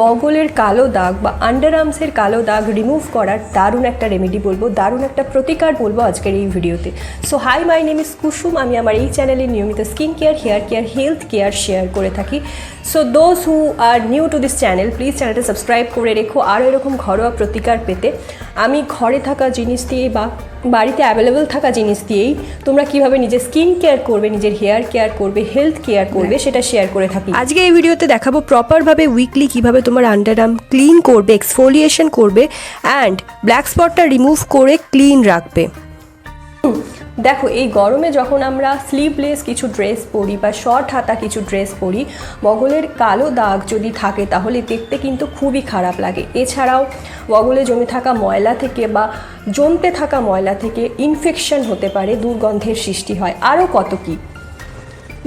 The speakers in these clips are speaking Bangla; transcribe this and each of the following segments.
বগলের কালো দাগ বা আন্ডার আর্মসের কালো দাগ রিমুভ করার দারুণ একটা রেমেডি বলব, দারুণ একটা প্রতিকার বলব আজকের এই ভিডিওতে। So hi my name is Kusum আমি আমার এই চ্যানেলে নিয়মিত skin care hair care health care share করে থাকি। So those who are new to this channel please চ্যানেলটা সাবস্ক্রাইব করে রেখো। আরও এরকম ঘরোয়া প্রতিকার পেতে। আমি ঘরে থাকা জিনিস দিয়ে বা বাড়িতে অ্যাভেলেবেল থাকা জিনিস দিয়েই তোমরা কীভাবে নিজের স্কিন কেয়ার করবে নিজের হেয়ার কেয়ার করবে হেলথ কেয়ার করবে সেটা শেয়ার করে থাকি। আজকে এই ভিডিওতে দেখাবো প্রপারভাবে উইকলি কীভাবে তোমার আন্ডারআর্ম ক্লিন করবে এক্সফোলিয়েশন করবে অ্যান্ড ব্ল্যাক স্পটটা রিমুভ করে ক্লিন রাখবে। দেখো, এই গরমে যখন আমরা স্লিভলেস কিছু ড্রেস পরি বা শর্ট হাতা কিছু ড্রেস পরি, বগলের কালো দাগ যদি থাকে তাহলে দেখতে কিন্তু খুবই খারাপ লাগে। এছাড়াও বগলে জমে থাকা ময়লা থেকে বা জমতে থাকা ময়লা থেকে ইনফেকশন হতে পারে, দুর্গন্ধের সৃষ্টি হয়। আরও কত কী?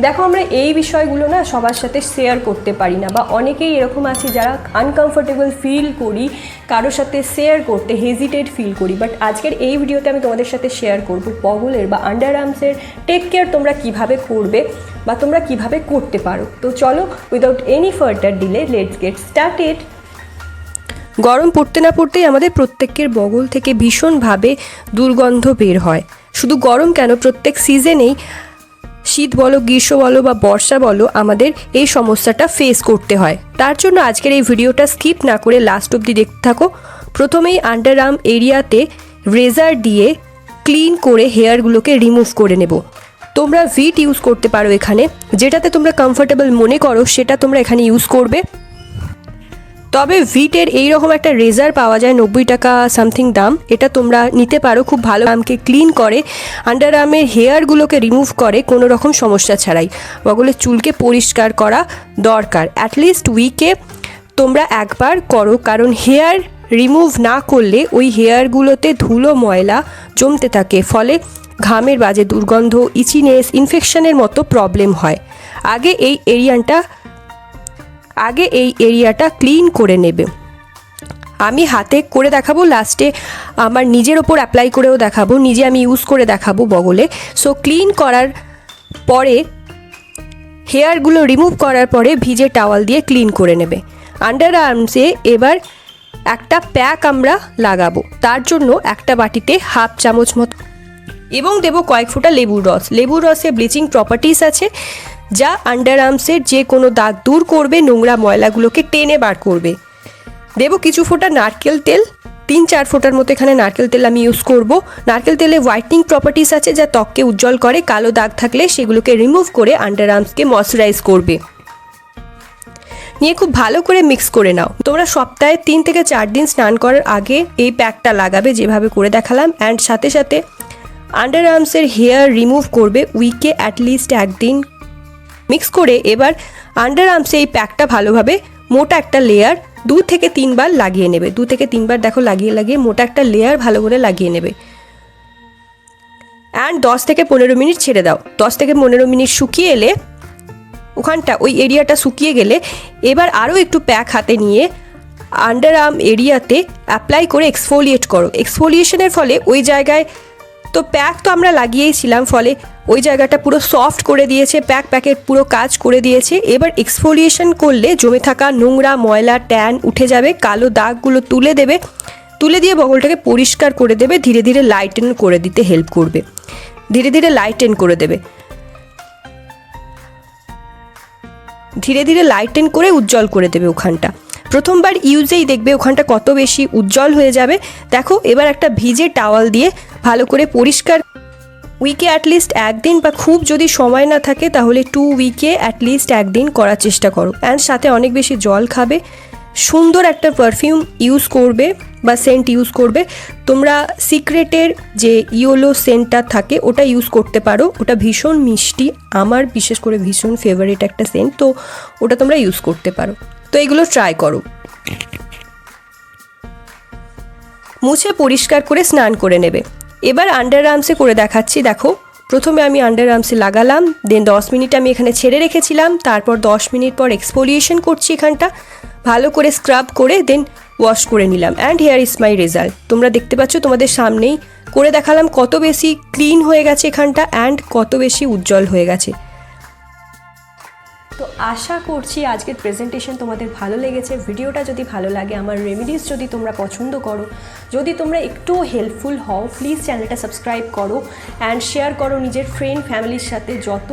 দেখো, আমরা এই বিষয়গুলো না সবার সাথে শেয়ার করতে পারি না, বা অনেকেই এরকম আছে যারা আনকমফোর্টেবল ফিল করি, কারোর সাথে শেয়ার করতে হেজিটেট ফিল করি বাট আজকের এই ভিডিওতে আমি তোমাদের সাথে শেয়ার করব পগলের বা আন্ডার আর্মসের টেক কেয়ার তোমরা কীভাবে করবে, বা তোমরা কীভাবে করতে পারো। তো চলো without any further delay let's get started গরম পড়তে না পড়তেই আমাদের প্রত্যেকের বগল থেকে ভীষণভাবে দুর্গন্ধ বের হয়। শুধু গরম কেন, প্রত্যেক সিজনেই শীত বলো, গ্রীষ্ম বলো বা বর্ষা বলো, আমাদের এই সমস্যাটা ফেস করতে হয়। তার জন্য আজকের এই ভিডিওটা স্কিপ না করে লাস্ট অবধি দেখতে থাকো। প্রথমেই আন্ডার আর্ম এরিয়াতে রেজার দিয়ে ক্লিন করে হেয়ারগুলোকে রিমুভ করে নেব। তোমরা ভিট ইউজ করতে পারো এখানে। যেটাতে তোমরা কমফোর্টেবল মনে করো, সেটা তোমরা এখানে ইউজ করবে। তবে ভিটের এইরকম একটা রেজার পাওয়া যায়, নব্বই টাকা সামথিং দাম। এটা তোমরা নিতে পারো, খুব ভালো আমকে ক্লিন করে। আন্ডার আর্মের হেয়ারগুলোকে রিমুভ করে, কোনো রকম সমস্যা ছাড়াই। বগলের চুলকে পরিষ্কার করা দরকার। অ্যাটলিস্ট উইকে তোমরা একবার করো, কারণ হেয়ার রিমুভ না করলে ওই হেয়ারগুলোতে ধুলো, ময়লা জমতে থাকে। ফলে ঘামের বাজে দুর্গন্ধ ইচিনেস ইনফেকশনের মতো প্রবলেম হয়। আগে এই এরিয়ানটা আগে এই এরিয়াটা ক্লিন করে নেবে। আমি হাতে করে দেখাবো, লাস্টে আমার নিজের ওপর অ্যাপ্লাই করেও দেখাবো, নিজে আমি ইউজ করে দেখাবো বগলে। সো ক্লিন করার পরে, হেয়ারগুলো রিমুভ করার পরে ভিজে টাওয়াল দিয়ে ক্লিন করে নেবে। আন্ডার আর্মসে এবার একটা প্যাক আমরা লাগাবো। তার জন্য একটা বাটিতে হাফ চামচ মতো এবং দেবো কয়েক ফোঁটা লেবুর রস। লেবুর রসে ব্লিচিং প্রপার্টিস আছে। যা আন্ডার আর্মসের যে কোনো দাগ দূর করবে, নোংরা ময়লাগুলোকে টেনে বার করবে। দেবো কিছু ফোঁটা নারকেল তেল, তিন চার ফোঁটার মতো এখানে নারকেল তেল আমি ইউজ করব। নারকেল তেলে হোয়াইটনিং প্রপার্টিস আছে যা ত্বককে উজ্জ্বল করে, কালো দাগ থাকলে সেগুলোকে রিমুভ করে আন্ডার আর্মসকে ময়শ্চারাইজ করবে। নিয়ে খুব ভালো করে মিক্স করে নাও। তোমরা সপ্তাহে তিন থেকে চার দিন স্নান করার আগে এই প্যাকটা লাগাবে, যেভাবে করে দেখালাম। অ্যান্ড সাথে সাথে আন্ডার আর্মসের হেয়ার রিমুভ করবে উইকে অ্যাটলিস্ট একদিন মিক্স করে এবার আন্ডার আর্মসে এই প্যাকটা ভালোভাবে মোটা একটা লেয়ার দু থেকে তিনবার লাগিয়ে নেবে। দু থেকে তিনবার দেখো লাগিয়ে লাগিয়ে মোটা একটা লেয়ার ভালো করে লাগিয়ে নেবে। অ্যান্ড দশ থেকে পনেরো মিনিট ছেড়ে দাও। দশ থেকে পনেরো মিনিট শুকিয়ে এলে ওখানটা, ওই এরিয়াটা শুকিয়ে গেলে এবার আরও একটু প্যাক হাতে নিয়ে আন্ডার আর্ম এরিয়াতে অ্যাপ্লাই করে এক্সফোলিয়েট করো। এক্সফোলিয়েশনের ফলে ওই জায়গায় তো প্যাক তো আমরা লাগিয়েছিলাম, ফলে ওই জায়গাটা পুরো সফট করে দিয়েছে, প্যাক প্যাকের পুরো কাজ করে দিয়েছে। এবার এক্সফোলিয়েশন করলে জমে থাকা নোংরা ময়লা, ট্যান উঠে যাবে, কালো দাগগুলো তুলে দেবে, তুলে দিয়ে বগলটাকে পরিষ্কার করে দেবে, ধীরে ধীরে লাইটেন করে দিতে হেল্প করবে। ধীরে ধীরে লাইটেন করে দেবে। ধীরে ধীরে লাইটেন করে উজ্জ্বল করে দেবে ওখানটা। প্রথমবার ইউজেই দেখবে ওখানটা কত বেশি উজ্জ্বল হয়ে যাবে। দেখো, এবার একটা ভিজে টাওয়াল দিয়ে ভালো করে পরিষ্কার উইকে অ্যাটলিস্ট একদিন বা খুব যদি সময় না থাকে, তাহলে টু উইকে অ্যাটলিস্ট একদিন করার চেষ্টা করো। অ্যান্ড সাথে অনেক বেশি জল খাবে। সুন্দর একটা পারফিউম ইউজ করবে বা সেন্ট ইউজ করবে। তোমরা সিক্রেটের যে ইয়োলো সেন্টটা থাকে, ওটা ইউজ করতে পারো। ওটা ভীষণ মিষ্টি, আমার বিশেষ করে ভীষণ ফেভারিট একটা সেন্ট তো ওটা তোমরা ইউজ করতে পারো। তো এগুলো ট্রাই করো। মুছে পরিষ্কার করে স্নান করে নেবে। এবার আন্ডার আর্মসে করে দেখাচ্ছি, দেখো। প্রথমে আমি আন্ডার আর্মসে লাগালাম দেন দশ মিনিট আমি এখানে ছেড়ে রেখেছিলাম, তারপর দশ মিনিট পর এক্সফোলিয়েশন করছি এখানটা, ভালো করে স্ক্রাব করে দেন ওয়াশ করে নিলাম। And here is my result তোমরা দেখতে পাচ্ছ তোমাদের সামনেই করে দেখালাম কত বেশি ক্লিন হয়ে গেছে এখানটা অ্যান্ড কত বেশি উজ্জ্বল হয়ে গেছে। তো আশা করছি আজকের প্রেজেন্টেশন তোমাদের ভালো লেগেছে। ভিডিওটা যদি ভালো লাগে, আমার রেমেডিস যদি তোমরা পছন্দ করো, যদি তোমরা একটু হেল্পফুল হও প্লিজ চ্যানেলটা সাবস্ক্রাইব করো অ্যান্ড শেয়ার করো নিজের ফ্রেন্ড ফ্যামিলির সাথে। যত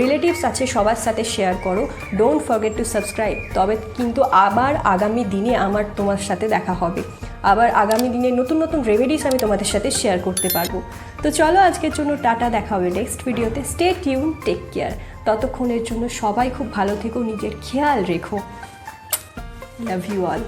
রিলেটিভস আছে, সবার সাথে শেয়ার করো। ডোন্ট ফরগেট টু সাবস্ক্রাইব তবে কিন্তু আবার আগামী দিনে আমার তোমার সাথে দেখা হবে। আবার আগামী দিনে নতুন নতুন রেমেডিস আমি তোমাদের সাথে শেয়ার করতে পারব। তো চলো আজকের জন্য টাটা, দেখা হবে নেক্সট ভিডিওতে স্টে টিউন টেক কেয়ার ততক্ষণের জন্য সবাই খুব ভালো থেকো, নিজের খেয়াল রেখো। Love you all